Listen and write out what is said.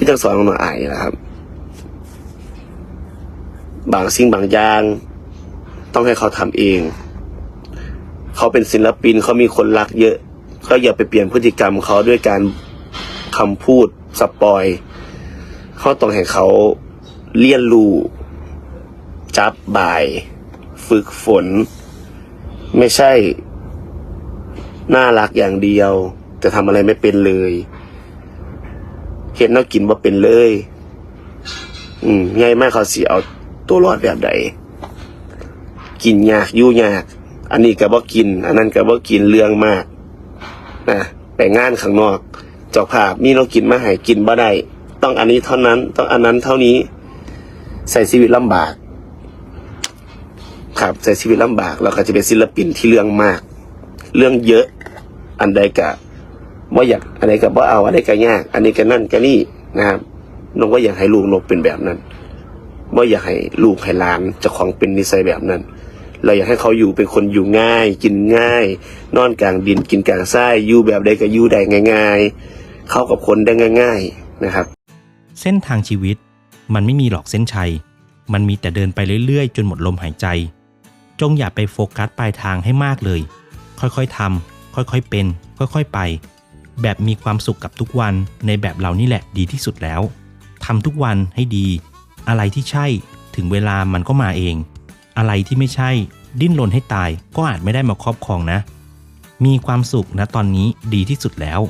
คือจังสอนน้องอายนะครับ บางสิ่งบางอย่าง ต้องให้เขาทำเอง เขาเป็นศิลปินเขามีคนรักเยอะ ก็อย่าไปเปลี่ยนพฤติกรรมเขาด้วยการคำพูดสปอยเขาต้องให้เขาเรียนรู้จับบ่าย ฝึกฝน ไม่ใช่ น่ารักอย่างเดียว แต่ทำอะไรไม่เป็นเลย เห็นแล้วกินว่าเป็นเลย อืมง่ายมากเขาสิเอาตัวรอดแบบใดกินยากยู่ยาก อันนี้ก็บ่กิน อันนั้นก็บ่กินเรื่องมากนะไปงานข้างนอกเจ้าภาพมีเรากินมาให้กินบ่ได้ต้องอันนี้เท่านั้น ต้องอันนั้นเท่านี้ ใส่ชีวิตลำบาก ครับใส่ชีวิตลำบาก เราก็จะเป็นศิลปินที่เรื่องมาก เรื่องเยอะ อันใดกะ ว่าอยากอันใดก็บ่เอาอันใดก็ยาก อันนี้ก็นั่นก็นี่นะครับนกว่าอยากให้ลูกนกเป็นแบบนั้นว่าอยากให้ลูกให้หลานเจ้าของเป็นนิสัยแบบนั้น เราอยากให้เขาอยู่เป็นคนอยู่ง่าย กินง่าย นอนกลางดินกินกลางทรายอยู่แบบใดก็อยู่ได้ง่าย ๆ เข้ากับคนได้ง่าย ๆนะครับ เส้นทางชีวิตมันไม่มีหรอกเส้นชัย มันมีแต่เดินไปเรื่อยๆ จนหมดลมหายใจ จงอย่าไปโฟกัสปลายทางให้มากเลย ค่อยๆทำค่อยๆเป็น ค่อยๆไป แบบมีความสุขกับทุกวันในแบบเรานี่แหละดีที่สุดแล้วทำทุกวันให้ดี อะไรที่ใช่ถึงเวลามันก็มาเอง อะไรที่ไม่ใช่ ดิ้นรนให้ตายก็อาจไม่ได้มาครอบครองนะ มีความสุขนะตอนนี้ดีที่สุดแล้ว